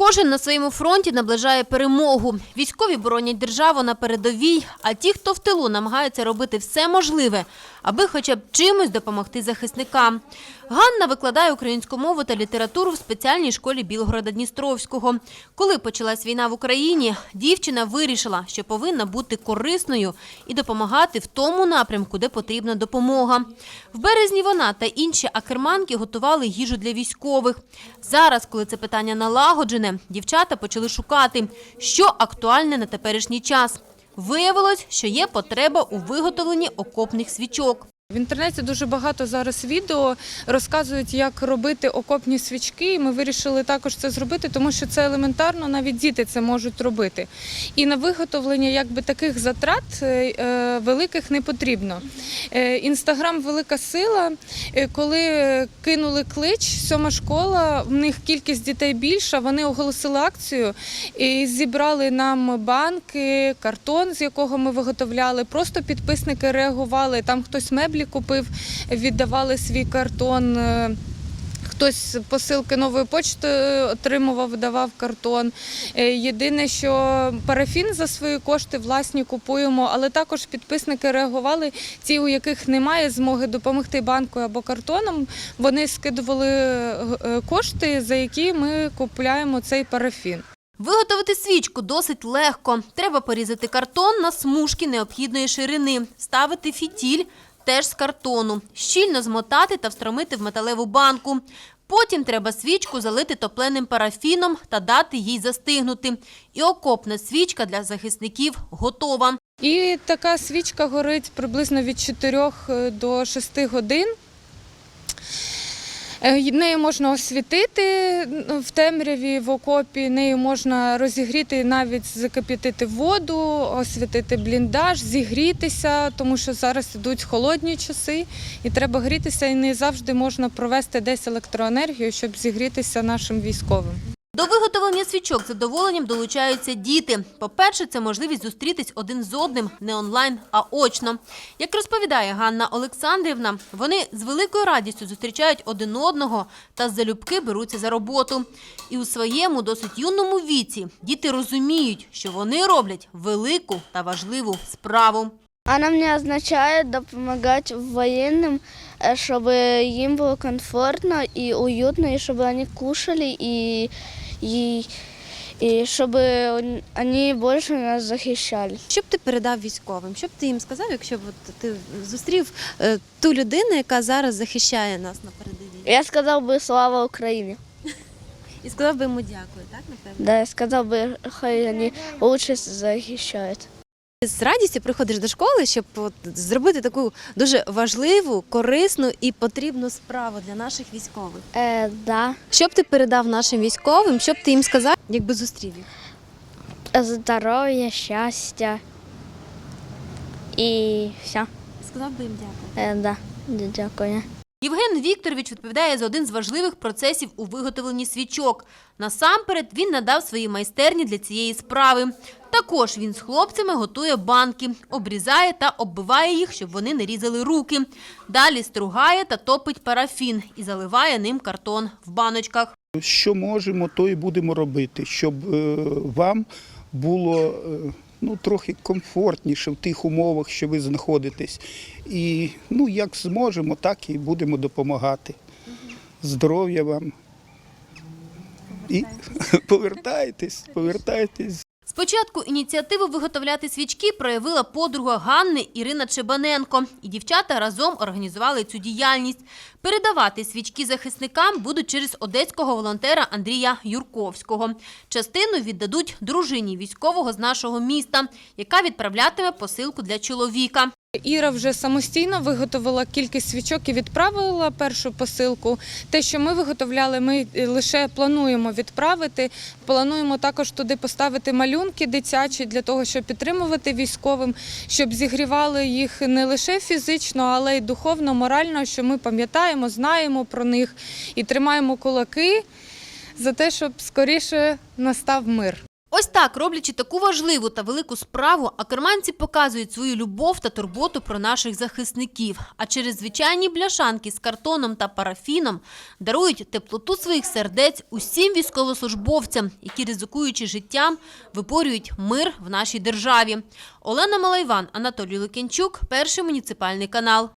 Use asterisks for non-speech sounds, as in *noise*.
Кожен на своєму фронті наближає перемогу. Військові боронять державу на передовій, а ті, хто в тилу, намагаються робити все можливе, аби хоча б чимось допомогти захисникам. Ганна викладає українську мову та літературу в спеціальній школі Білгорода Дністровського. Коли почалась війна в Україні, дівчина вирішила, що повинна бути корисною і допомагати в тому напрямку, де потрібна допомога. В березні вона та інші акерманки готували їжу для військових. Зараз, коли це питання налагоджене, дівчата почали шукати, що актуальне на теперішній час. Виявилось, що є потреба у виготовленні окопних свічок. В інтернеті дуже багато зараз відео розказують, як робити окопні свічки. І ми вирішили також це зробити, тому що це елементарно, навіть діти це можуть робити. І на виготовлення якби таких затрат е, е, великих не потрібно. Е, Інстаграм велика сила. Коли кинули клич, сьома школа, в них кількість дітей більша. Вони оголосили акцію і зібрали нам банки, картон, з якого ми виготовляли. Просто підписники реагували. Там хтось меблі купив, віддавали свій картон. е, Хтось посилки нової почти отримував, давав картон. Е, Єдине, що парафін за свої кошти власні купуємо, але також підписники реагували. Ті, у яких немає змоги допомогти банкою або картоном, вони скидували е, кошти, за які ми купуємо цей парафін. Виготовити свічку досить легко. Треба порізати картон на смужки необхідної ширини, ставити фітіль теж з картону, щільно змотати та встромити в металеву банку. Потім треба свічку залити топленим парафіном та дати їй застигнути. І окопна свічка для захисників готова. І така свічка горить приблизно від 4 до 6 годин. Е, Нею можна освітити в темряві, в окопі, нею можна розігріти, навіть закип'ятити воду, освітити бліндаж, зігрітися, тому що зараз йдуть холодні часи і треба грітися, і не завжди можна провести десь електроенергію, щоб зігрітися нашим військовим. До виготовлення свічок з задоволенням долучаються діти. По-перше, це можливість зустрітись один з одним не онлайн, а очно. Як розповідає Ганна Олександрівна, вони з великою радістю зустрічають один одного та залюбки беруться за роботу. І у своєму досить юному віці діти розуміють, що вони роблять велику та важливу справу. Она мне означает допомагать военным, э, чтобы им было комфортно и уютно, и чтобы они кушали, и, и, и чтобы он- они больше нас захищали. Що б ти передав військовим? Що б ти їм сказав, якщо б от ти зустрів е, ту людину, яка зараз захищає нас на передовій? Я сказал бы слава Украине. І сказав би йому дякую, так напевно? Да, я сказал бы, хай они лучше защищают. З радістю приходиш до школи, щоб зробити таку дуже важливу, корисну і потрібну справу для наших військових. Э, да. Що б ти передав нашим військовим? Що б ти їм сказав, якби зустрів їх? Здоровья, счастья и все. Сказав би їм дякую. Э, да, дякую. Євген Вікторович відповідає за один з важливих процесів у виготовленні свічок. Насамперед він надав свої майстерні для цієї справи. Також він з хлопцями готує банки, обрізає та оббиває їх, щоб вони не різали руки. Далі стругає та топить парафін і заливає ним картон в баночках. Що можемо, то і будемо робити, щоб е, вам було е, ну, трохи комфортніше в тих умовах, що ви знаходитесь. І ну, як зможемо, так і будемо допомагати. Здоров'я вам. І повертайтесь, *laughs* повертайтесь. Спочатку ініціативу виготовляти свічки проявила подруга Ганни Ірина Чебаненко. І дівчата разом організували цю діяльність. Передавати свічки захисникам будуть через одеського волонтера Андрія Юрковського. Частину віддадуть дружині військового з нашого міста, яка відправлятиме посилку для чоловіка. Іра вже самостійно виготовила кількість свічок і відправила першу посилку. Те, що ми виготовляли, ми лише плануємо відправити. Плануємо також туди поставити малюнки дитячі для того, щоб підтримувати військовим, щоб зігрівали їх не лише фізично, але й духовно, морально, що ми пам'ятаємо, знаємо про них і тримаємо кулаки за те, щоб скоріше настав мир. Ось так. Роблячи таку важливу та велику справу, акерманці показують свою любов та турботу про наших захисників. А через звичайні бляшанки з картоном та парафіном дарують теплоту своїх сердець усім військовослужбовцям, які, ризикуючи життям, виборюють мир в нашій державі. Олена Малайван, Анатолій Лукінчук, перший муніципальний канал.